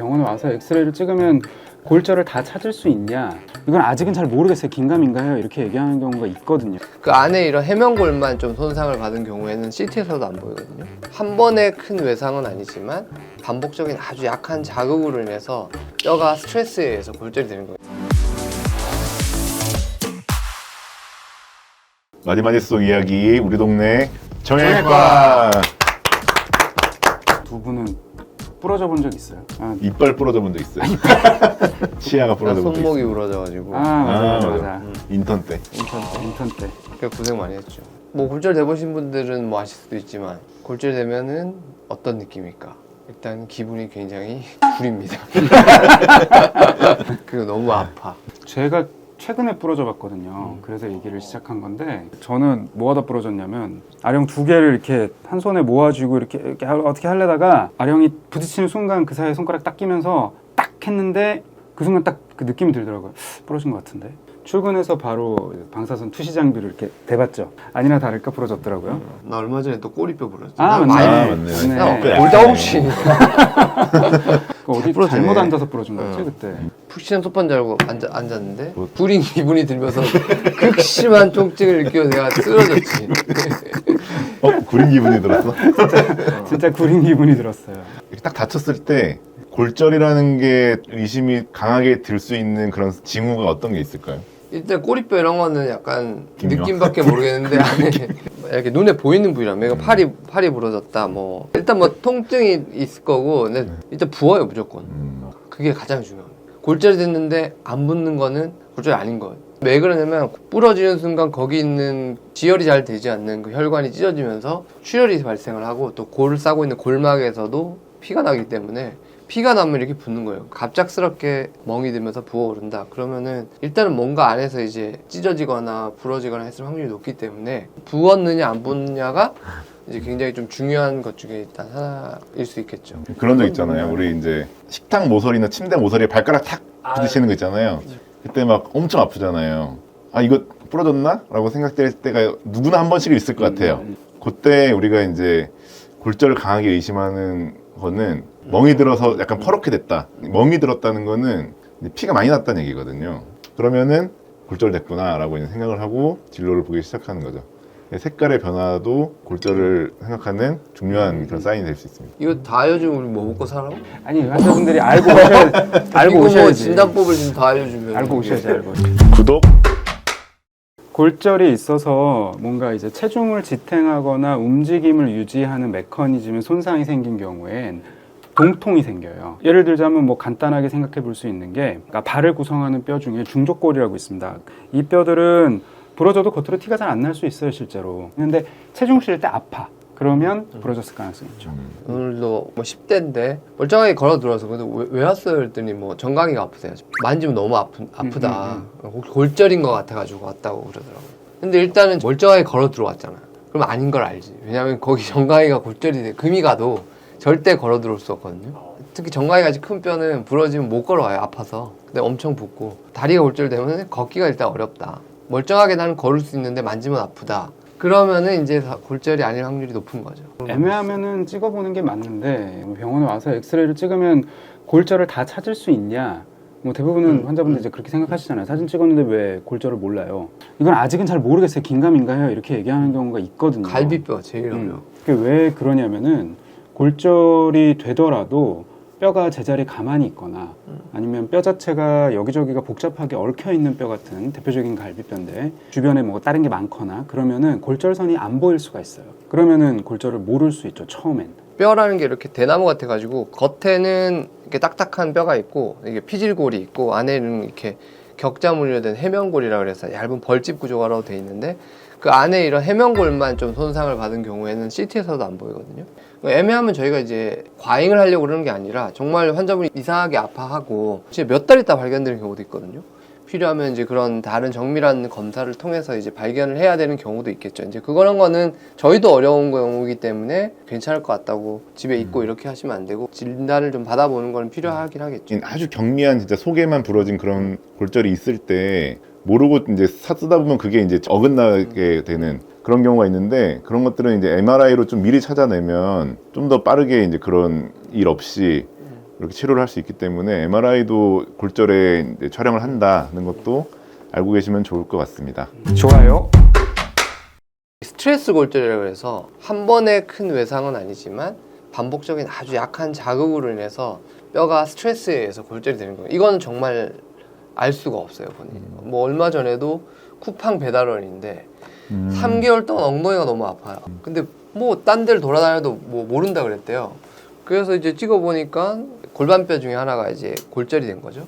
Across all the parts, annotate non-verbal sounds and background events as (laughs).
병원에 와서 엑스레이를 찍으면 골절을 다 찾을 수 있냐? 이건 아직은 잘 모르겠어요. 긴가민가해요. 이렇게 얘기하는 경우가 있거든요. 그 안에 이런 해면골만 좀 손상을 받은 경우에는 CT에서도 안 보이거든요. 한 번의 큰 외상은 아니지만 반복적인 아주 약한 자극으로 인해서 뼈가 스트레스에 의해서 골절이 되는 거예요. 마디마디 속 이야기 우리 동네 정형외과 두 분은 부러져 본 적 있어요? 아, 이빨 부러져 본 적 있어요. (laughs) 치아가 부러져 본적 손목이 있어요. 부러져가지고 아 맞아 아, 맞아 맞아. 맞아. 인턴 때. 인턴 때 인턴 때. 꽤 고생 많이 했죠. 뭐 골절 돼보신 분들은 뭐 아실 수도 있지만 골절 되면은 어떤 느낌일까? 일단 기분이 굉장히 (laughs) 구립니다. (laughs) 그리고 너무 아파. 제가 최근에 부러져 봤거든요. 그래서 얘기를 시작한 건데 저는 뭐하다 부러졌냐면 아령 두 개를 이렇게 한 손에 모아쥐고 이렇게, 이렇게 하- 어떻게 하려다가 아령이 부딪히는 순간 그 사이에 손가락 딱 끼면서 딱 했는데 그 순간 딱 그 느낌이 들더라고요. 부러진 것 같은데. 출근해서 바로 방사선 투시 장비를 이렇게 대봤죠. 아니나 다를까 부러졌더라고요. 나 얼마 전에 또 꼬리뼈 부러졌어. 아, 맞네. 아, 맞네. 맞네. 나 네. 골다 없이 (laughs) 그 어디 부러지네. 잘못 앉아서 부러진 거였지 어. 그때. 푹신한 소판 잘고 앉아, 앉았는데 뭐- 구린 (laughs) 기분이 들면서 극심한 통증을 느껴서 내가 쓰러졌지. 어? 구린 기분이 들었어? 진짜 구린 기분이 들었어요. 이렇게 딱 다쳤을 때 골절이라는 게 의심이 강하게 들 수 있는 그런 징후가 어떤 게 있을까요? 일단 꼬리뼈 이런 거는 약간 기묘? 느낌밖에 모르겠는데 (laughs) 안에 이렇게 눈에 보이는 부위라면 음. 이거 팔이 팔이 부러졌다 뭐. 일단 뭐 통증이 있을 거고 근데 일단 부어요 무조건. 음, 그게 가장 중요해요. 골절이 됐는데 안 붓는 거는 골절이 아닌 거예요. 왜 그러냐면 부러지는 순간 거기 있는 지혈이 잘 되지 않는 그 혈관이 찢어지면서 출혈이 발생을 하고 또 골을 싸고 있는 골막에서도 피가 나기 때문에 피가 나면 이렇게 붓는 거예요. 갑작스럽게 멍이 들면서 부어오른다. 그러면은 일단은 뭔가 안에서 이제 찢어지거나 부러지거나 했을 확률이 높기 때문에 부었느냐 안 부었느냐가 이제 굉장히 좀 중요한 것 중에 일단 하나일 수 있겠죠. 그런 적 있잖아요. 우리 이제 식탁 모서리나 침대 모서리에 발가락 탁 부딪히는 거 있잖아요. 그때 막 엄청 아프잖아요. 아 이거 부러졌나? 라고 생각될 때가 누구나 한 번씩은 있을 것 같아요. 그때 우리가 이제 골절을 강하게 의심하는 거는 멍이 들어서 약간 퍼렇게 됐다. 멍이 들었다는 거는 피가 많이 났다는 얘기거든요. 그러면은 골절 됐구나라고 이제 생각을 하고 진로를 보기 시작하는 거죠. 색깔의 변화도 골절을 생각하는 중요한 그런 사인이 될 수 있습니다. 이거 다 요즘 우리 뭐 먹고 살아? 아니 환자분들이 알고 오셔야 알고 이거 뭐 오셔야지. 진단법을 지금 다 알려주면 알고 오셔야지 알고. 구독. 골절이 있어서 뭔가 이제 체중을 지탱하거나 움직임을 유지하는 메커니즘에 손상이 생긴 경우엔 동통이 생겨요. 예를 들자면 뭐 간단하게 생각해 볼 수 있는 게 그러니까 발을 구성하는 뼈 중에 중족골이라고 있습니다. 이 뼈들은 부러져도 겉으로 티가 잘 안 날 수 있어요, 실제로. 근데 체중 실을 때 아파. 그러면 부러졌을 가능성이 있죠. 오늘도 뭐 10대인데 멀쩡하게 걸어 들어와서 근데 왜, 왜 왔어요? 그랬더니 뭐 정강이가 아프대요. 만지면 너무 아프, 아프다. 혹- 골절인 것 같아가지고 왔다고 그러더라고요. 근데 일단은 멀쩡하게 걸어 들어왔잖아. 그럼 아닌 걸 알지. 왜냐면 거기 정강이가 골절이 돼. 금이 가도 절대 걸어 들어올 수 없거든요. 특히 정강이 같이 큰 뼈는 부러지면 못 걸어와요. 아파서. 근데 엄청 붓고 다리가 골절되면 걷기가 일단 어렵다. 멀쩡하게 나는 걸을 수 있는데 만지면 아프다. 그러면은 이제 다 골절이 아닐 확률이 높은 거죠. 애매하면은 찍어보는 게 맞는데 뭐 병원에 와서 엑스레이를 찍으면 골절을 다 찾을 수 있냐? 뭐 대부분은 환자분들 이제 그렇게 생각하시잖아요. 사진 찍었는데 왜 골절을 몰라요? 이건 아직은 잘 모르겠어요. 긴가민가해요. 이렇게 얘기하는 경우가 있거든요. 갈비뼈 제일 어려워. 음. 그게 왜 그러냐면은 골절이 되더라도 뼈가 제자리 가만히 있거나 아니면 뼈 자체가 여기저기가 복잡하게 얽혀 있는 뼈 같은 대표적인 갈비뼈인데 주변에 뭐 다른 게 많거나 그러면은 골절선이 안 보일 수가 있어요. 그러면은 골절을 모를 수 있죠. 처음엔. 뼈라는 게 이렇게 대나무 같아가지고 겉에는 이렇게 딱딱한 뼈가 있고 이게 피질골이 있고 안에는 이렇게 격자무늬로 된 해면골이라 그래서 얇은 벌집 구조가로 돼 있는데 그 안에 이런 해면골만 좀 손상을 받은 경우에는 CT에서도 안 보이거든요. 애매하면 저희가 이제 과잉을 하려고 그러는 게 아니라 정말 환자분이 이상하게 아파하고 진짜 몇 달 있다 발견되는 경우도 있거든요. 필요하면 이제 그런 다른 정밀한 검사를 통해서 이제 발견을 해야 되는 경우도 있겠죠. 이제 그거는 거는 저희도 어려운 경우이기 때문에 괜찮을 것 같다고 집에 있고 이렇게 하시면 안 되고 진단을 좀 받아보는 건 필요하긴 하겠죠. 아주 경미한 진짜 속에만 부러진 그런 골절이 있을 때 모르고 이제 사 쓰다 보면 그게 이제 어긋나게 되는 그런 경우가 있는데 그런 것들은 이제 MRI로 좀 미리 찾아내면 좀 더 빠르게 이제 그런 일 없이 그렇게 치료를 할 수 있기 때문에 MRI도 골절에 이제 촬영을 한다는 것도 알고 계시면 좋을 것 같습니다. 좋아요. 스트레스 골절이라고 해서 한 번의 큰 외상은 아니지만 반복적인 아주 약한 자극으로 인해서 뼈가 스트레스에 의해서 골절이 되는 거예요. 이거는 정말 알 수가 없어요, 본인이. 뭐 얼마 전에도 쿠팡 배달원인데 음. 3개월 동안 엉덩이가 너무 아파요. 근데 뭐 딴 데를 돌아다녀도 뭐 모른다 그랬대요. 그래서 이제 찍어보니까 골반뼈 중에 하나가 이제 골절이 된 거죠.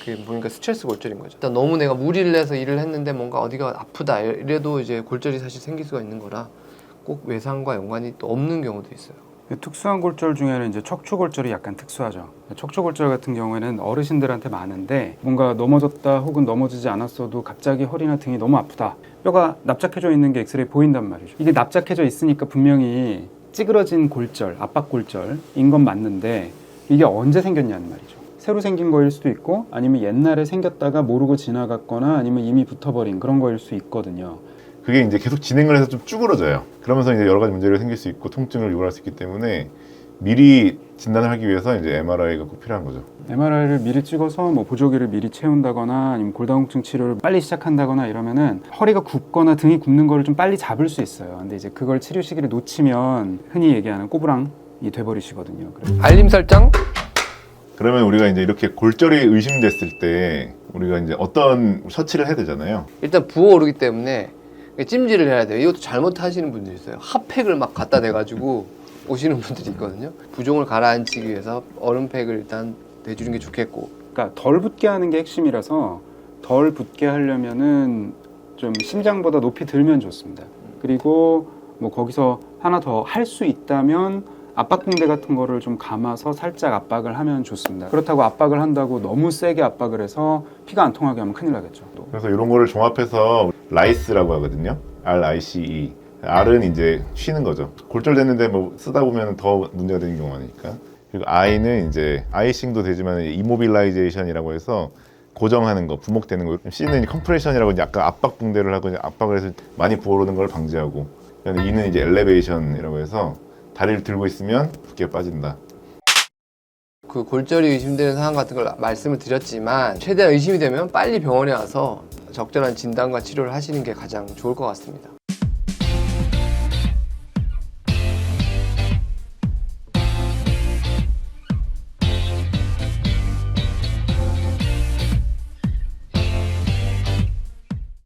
그게 보니까 스트레스 골절인 거죠. 일단 너무 내가 무리를 해서 일을 했는데 뭔가 어디가 아프다 이래도 이제 골절이 사실 생길 수가 있는 거라 꼭 외상과 연관이 또 없는 경우도 있어요. 특수한 골절 중에는 이제 척추 골절이 약간 특수하죠. 척추 골절 같은 경우에는 어르신들한테 많은데 뭔가 넘어졌다 혹은 넘어지지 않았어도 갑자기 허리나 등이 너무 아프다. 뼈가 납작해져 있는 게 엑스레이 보인단 말이죠. 이게 납작해져 있으니까 분명히 찌그러진 골절, 압박 골절인 건 맞는데 이게 언제 생겼냐는 말이죠. 새로 생긴 거일 수도 있고 아니면 옛날에 생겼다가 모르고 지나갔거나 아니면 이미 붙어버린 그런 거일 수 있거든요. 그게 이제 계속 진행을 해서 좀 쭈그러져요. 그러면서 이제 여러 가지 문제가 생길 수 있고 통증을 유발할 수 있기 때문에 미리 진단을 하기 위해서 이제 MRI가 꼭 필요한 거죠. MRI를 미리 찍어서 뭐 보조기를 미리 채운다거나 아니면 골다공증 치료를 빨리 시작한다거나 이러면은 허리가 굽거나 등이 굽는 거를 좀 빨리 잡을 수 있어요. 근데 이제 그걸 치료 시기를 놓치면 흔히 얘기하는 꼬부랑이 돼버리시거든요. 그래서 알림 설정 그러면 우리가 이제 이렇게 골절이 의심됐을 때 우리가 이제 어떤 처치를 해야 되잖아요. 일단 부어오르기 때문에 찜질을 해야 돼요. 이것도 잘못하시는 분들이 있어요. 핫팩을 막 갖다 대가지고 오시는 분들이 있거든요. 부종을 가라앉히기 위해서 얼음팩을 일단 대주는 게 좋겠고 그러니까 덜 붙게 하는 게 핵심이라서 덜 붙게 하려면은 좀 심장보다 높이 들면 좋습니다. 그리고 뭐 거기서 하나 더 할 수 있다면 압박 붕대 같은 거를 좀 감아서 살짝 압박을 하면 좋습니다. 그렇다고 압박을 한다고 너무 세게 압박을 해서 피가 안 통하게 하면 큰일 나겠죠. 또. 그래서 이런 거를 종합해서 라이스라고 하거든요. R-I-C-E. R은 이제 쉬는 거죠. 골절됐는데 뭐 쓰다 보면 더 문제가 되는 경우가 많으니까. 그리고 I는 이제 아이싱도 되지만 이모빌라이제이션이라고 해서 고정하는 거, 부목되는 거. C는 컴프레션이라고 이제 약간 압박 붕대를 하고 이제 압박을 해서 많이 부어오르는 걸 방지하고. E는 이제 엘레베이션이라고 해서 다리를 들고 있으면 붓기가 빠진다. 그 골절이 의심되는 상황 같은 걸 말씀을 드렸지만 최대한 의심이 되면 빨리 병원에 와서 적절한 진단과 치료를 하시는 게 가장 좋을 것 같습니다.